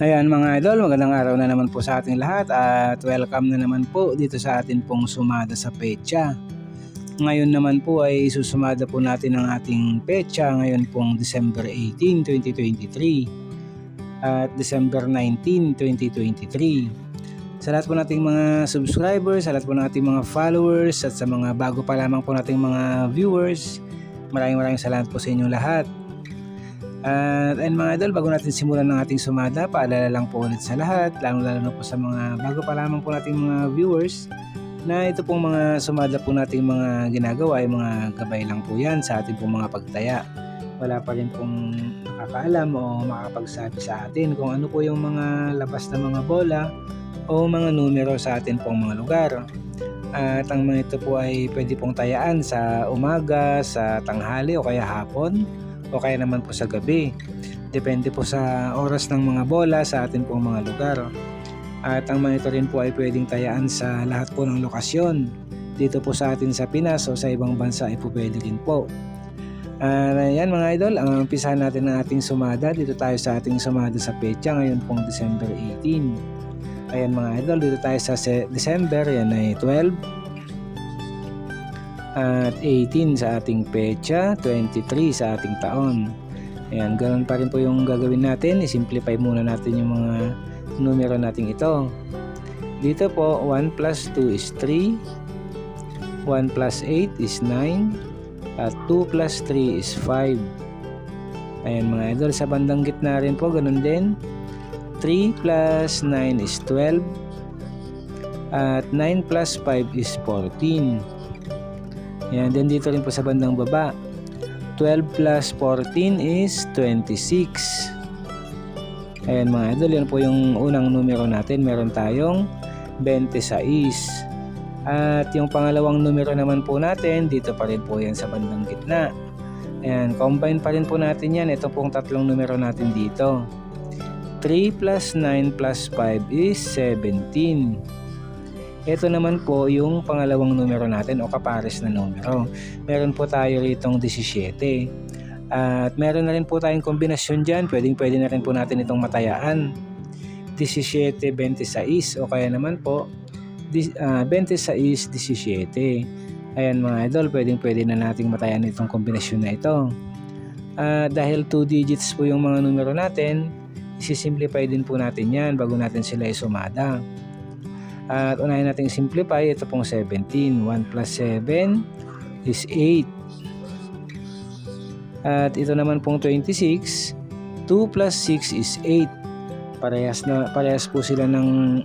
Ayan mga idol, magandang araw na naman po sa ating lahat at welcome na naman po dito sa atin pong sumada sa pecha. Ngayon naman po ay susumada po natin ang ating pecha ngayon pong December 18, 2023 at December 19, 2023. Sa lahat po nating mga subscribers, sa lahat po nating mga followers at sa mga bago pa lamang po nating mga viewers, maraming maraming salamat po sa inyong lahat. At and mga idol, bago natin simulan ng ating sumada, paalala lang po ulit sa lahat, lalo-lalo na po sa mga bago pa lamang po nating mga viewers, na ito pong mga sumada po nating mga ginagawa ay mga gabay lang po yan sa ating pong mga pagtaya. Wala pa rin pong nakakaalam o makakapagsabi sa atin kung ano po yung mga labas na mga bola o mga numero sa atin pong mga lugar. At ang mga ito po ay pwede pong tayaan sa umaga, sa tanghali o kaya hapon o kaya naman po sa gabi. Depende po sa oras ng mga bola sa atin pong mga lugar. At ang mga ito rin po ay pwedeng tayaan sa lahat po ng lokasyon. Dito po sa atin sa Pinas o sa ibang bansa ay po pwede rin po. Uh, yan mga idol, ang umpisa natin ng ating sumada. Dito tayo sa ating sumada sa pecha ngayon pong December 18. Ayan mga idol, dito tayo sa December, yan ay 12 at 18 sa ating pecha, 23 sa ating taon. Ayan, ganoon pa rin po yung gagawin natin. I-simplify muna natin yung mga numero natin ito. Dito po, 1 plus 2 is 3, 1 plus 8 is 9, at 2 plus 3 is 5. Ayan mga idol, sa bandang gitna rin po, ganun din. 3 plus 9 is 12, at 9 plus 5 is 14. Yan, then dito rin po sa bandang baba. 12 plus 14 is 26. Ayan mga idol, yan po yung unang numero natin. Meron tayong 26. At yung pangalawang numero naman po natin, dito pa rin po yan sa bandang gitna. Ayan, combine pa rin po natin yan. Ito pong tatlong numero natin dito. 3 plus 9 plus 5 is 17. Ito naman po yung pangalawang numero natin o kapares na numero. Meron po tayo ritong 17. At meron na rin po tayong kombinasyon dyan. Pwedeng pwede na rin po natin itong matayaan. 17, 26 o kaya naman po uh, 26, 17. Ayan mga idol, pwedeng pwede na nating matayan itong kombinasyon na ito. Uh, dahil 2 digits po yung mga numero natin, isi-simplify din po natin yan bago natin sila isumada. At unahin natin simplify. Ito pong 17. 1 plus 7 is 8. At ito naman pong 26. 2 plus 6 is 8. Parehas, na, parehas po sila ng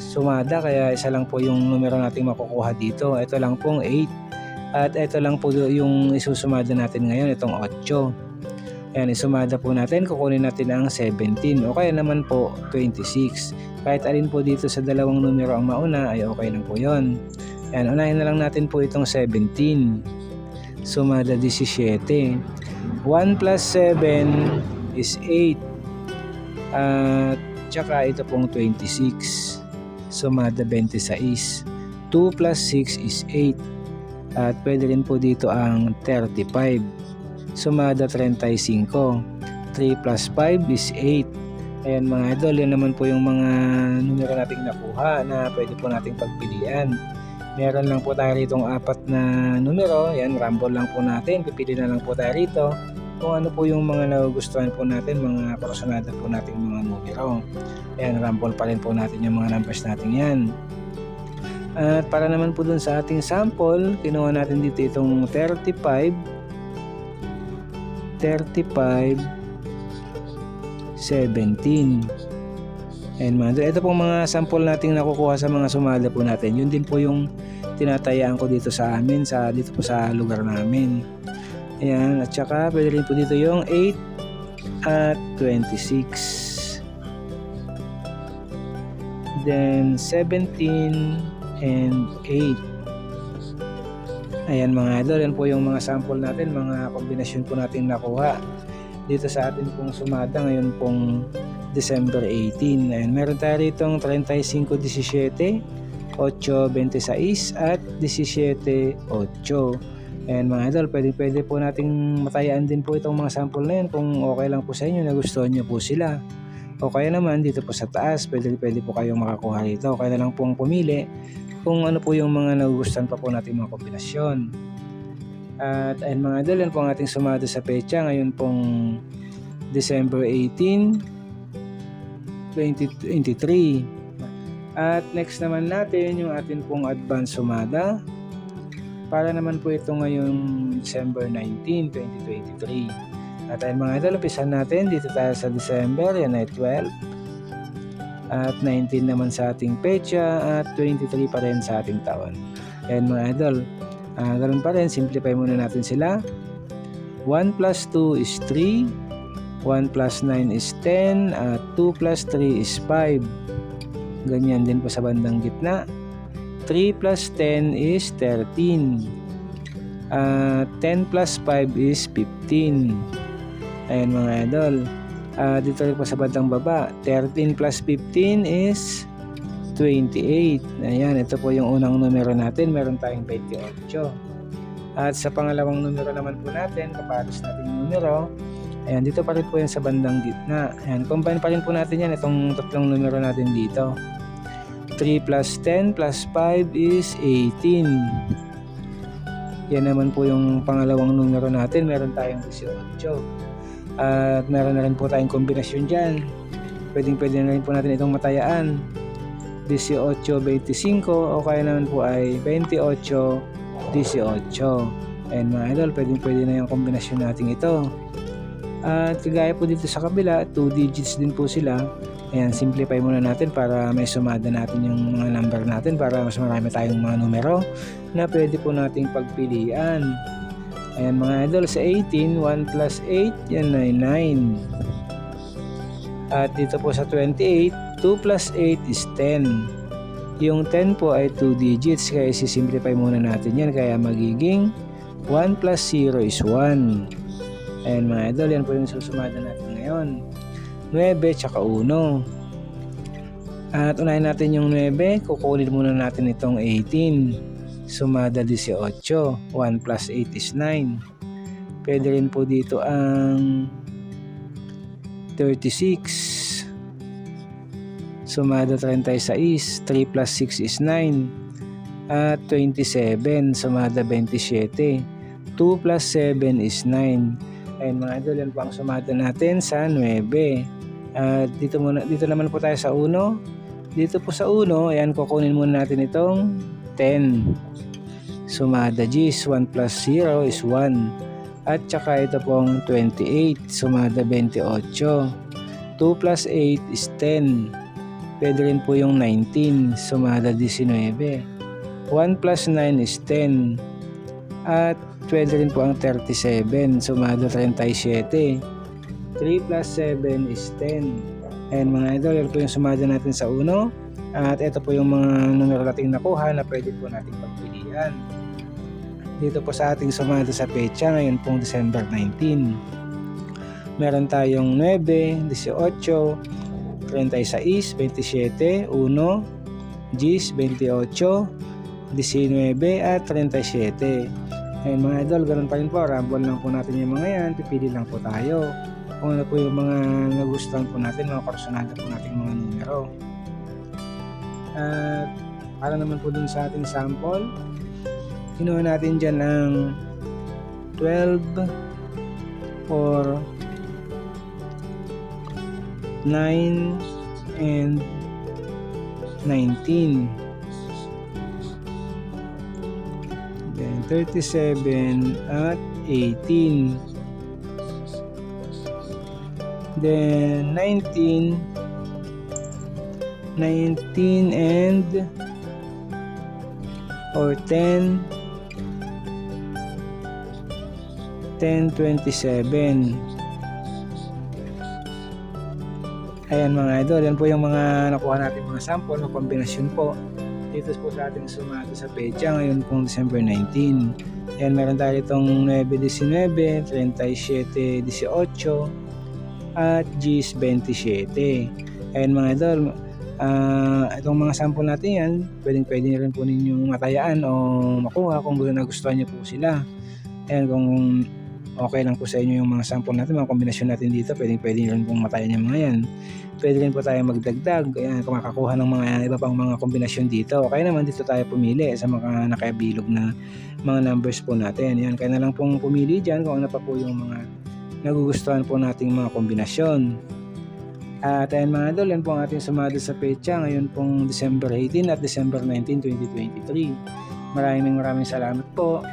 sumada kaya isa lang po yung numero natin makukuha dito. Ito lang pong 8. At ito lang po yung isusumada natin ngayon, itong 8. Ayan, isumada po natin, kukunin natin ang 17 o kaya naman po 26. Kahit alin po dito sa dalawang numero ang mauna ay okay lang po yon. Yan, unahin na lang natin po itong 17. Sumada 17. 1 plus 7 is 8. At tsaka ito pong 26. Sumada 26. 2 plus 6 is 8. At pwede rin po dito ang 35. Sumada 35. 3 plus 5 is 8 Ayan mga idol, yan naman po yung mga numero nating nakuha na pwede po nating pagpilian. Meron lang po tayo rito apat na numero. Yan, rumble lang po natin. Pipili na lang po tayo rito kung ano po yung mga nagugustuhan po natin, mga personada po nating mga numero. Ayan, rumble pa rin po natin yung mga numbers natin yan. At para naman po dun sa ating sample, kinuha natin dito itong 35, 35, 17. And mga ito pong mga sample nating nakukuha sa mga sumada po natin. Yun din po yung tinatayaan ko dito sa amin, sa dito po sa lugar namin. Ayan, at saka pwede rin po dito yung 8 at 26. Then 17 and 8. Ayan mga idol, yan po yung mga sample natin, mga kombinasyon po natin nakuha dito sa atin pong sumada ngayon pong December 18. Ayan, meron tayo rito 35-17, 8-26 at 17-8. Ayan mga idol, pwede, pwede po nating matayaan din po itong mga sample na yan kung okay lang po sa inyo, nagustuhan nyo po sila. O kaya naman dito po sa taas, pwede, pwede po kayong makakuha rito. Kaya na lang pong pumili kung ano po yung mga nagugustuhan pa po natin mga kombinasyon. At ayun mga idol, yan po ang ating sumado sa pecha. Ngayon pong December 18, 2023. At next naman natin yung atin pong advance sumada. Para naman po ito ngayong December 19, 2023. At ayun mga idol, umpisan natin dito tayo sa December, yan ay 12. At 19 naman sa ating pecha at 23 pa rin sa ating taon. Ayan mga idol, uh, ganun pa rin, simplify muna natin sila. 1 plus 2 is 3, 1 plus 9 is 10, at 2 plus 3 is 5. Ganyan din po sa bandang gitna. 3 plus 10 is 13. Uh, 10 plus 5 is 15. Ayan mga idol. Uh, dito rin po sa bandang baba. 13 plus 15 is 28. Ayan, ito po yung unang numero natin. Meron tayong 28. At sa pangalawang numero naman po natin, kapalos natin yung numero, ayan, dito pa rin po yan sa bandang gitna. Ayan, combine pa rin po natin yan, itong tatlong numero natin dito. 3 plus 10 plus 5 is 18. Yan naman po yung pangalawang numero natin, meron tayong 18. At meron na rin po tayong kombinasyon dyan. Pwedeng pwede na rin po natin itong matayaan. 18-25 o kaya naman po ay 28-18. And mga idol, pwedeng pwede na yung kombinasyon natin ito. At kagaya po dito sa kabila, 2 digits din po sila. Ayan, simplify muna natin para may sumada natin yung mga number natin para mas marami tayong mga numero na pwede po nating pagpilian. Ayan mga idol, sa 18, 1 plus 8, yan ay 9. At dito po sa 28, 2 plus 8 is 10. Yung 10 po ay 2 digits, kaya sisimplify muna natin yan. Kaya magiging 1 plus 0 is 1. Ayan mga idol, yan po yung susumada natin ngayon. 9 tsaka 1. At unahin natin yung 9, kukunin muna natin itong 18 sumada 18. 1 plus 8 is 9. Pwede rin po dito ang 36. Sumada 36. 3 plus 6 is 9. At 27. Sumada 27. 2 plus 7 is 9. Ayun mga idol, yan po ang sumada natin sa 9. At dito, muna, dito naman po tayo sa 1. Dito po sa 1, ayan kukunin muna natin itong 10. Sumada G's, 1 plus 0 is 1. At saka ito pong 28, sumada 28. 2 plus 8 is 10. Pwede rin po yung 19, sumada 19. 1 plus 9 is 10. At pwede rin po ang 37, sumada 37. 3 plus 7 is 10. And mga idol, yan po yung sumada natin sa uno. At ito po yung mga numero nating nakuha na pwede po nating pagpilian. Dito po sa ating sumada sa pecha ngayon pong December 19. Meron tayong 9, 18, 36, 27, 1, 10, 28, 19 at 37. Ayun mga idol, ganun pa rin po. Rumble lang po natin yung mga yan. Pipili lang po tayo kung ano po yung mga nagustuhan po natin, mga personada po natin mga numero. At para naman po dun sa ating sample, kinuha natin dyan ang 12 or 9 and 19 then 37 at 18 then 19 19 and or 10 10 27 ayan mga idol. Yan po yung mga nakuha natin mga sample o kombinasyon po. Dito po sa ating sumado sa pecha ngayon pong December 19 ayan meron tayo itong 9-19 37-18 at GIS 27. Ayan mga idol, uh, itong mga sample natin yan, pwedeng pwede nyo rin po ninyong matayaan o makuha kung nagustuhan nyo po sila. Ayan kung okay lang po sa inyo yung mga sample natin, mga kombinasyon natin dito, pwedeng pwede rin pong matayan yung mga yan. Pwede rin po tayo magdagdag, ayan, kung makakuha ng mga iba pang mga kombinasyon dito. Kaya naman dito tayo pumili sa mga nakabilog na mga numbers po natin. Yan, kaya na lang pong pumili dyan kung ano pa po yung mga nagugustuhan po nating mga kombinasyon. At ayan mga idol, yan po ang ating sumado sa pecha ngayon pong December 18 at December 19, 2023. Maraming maraming salamat po.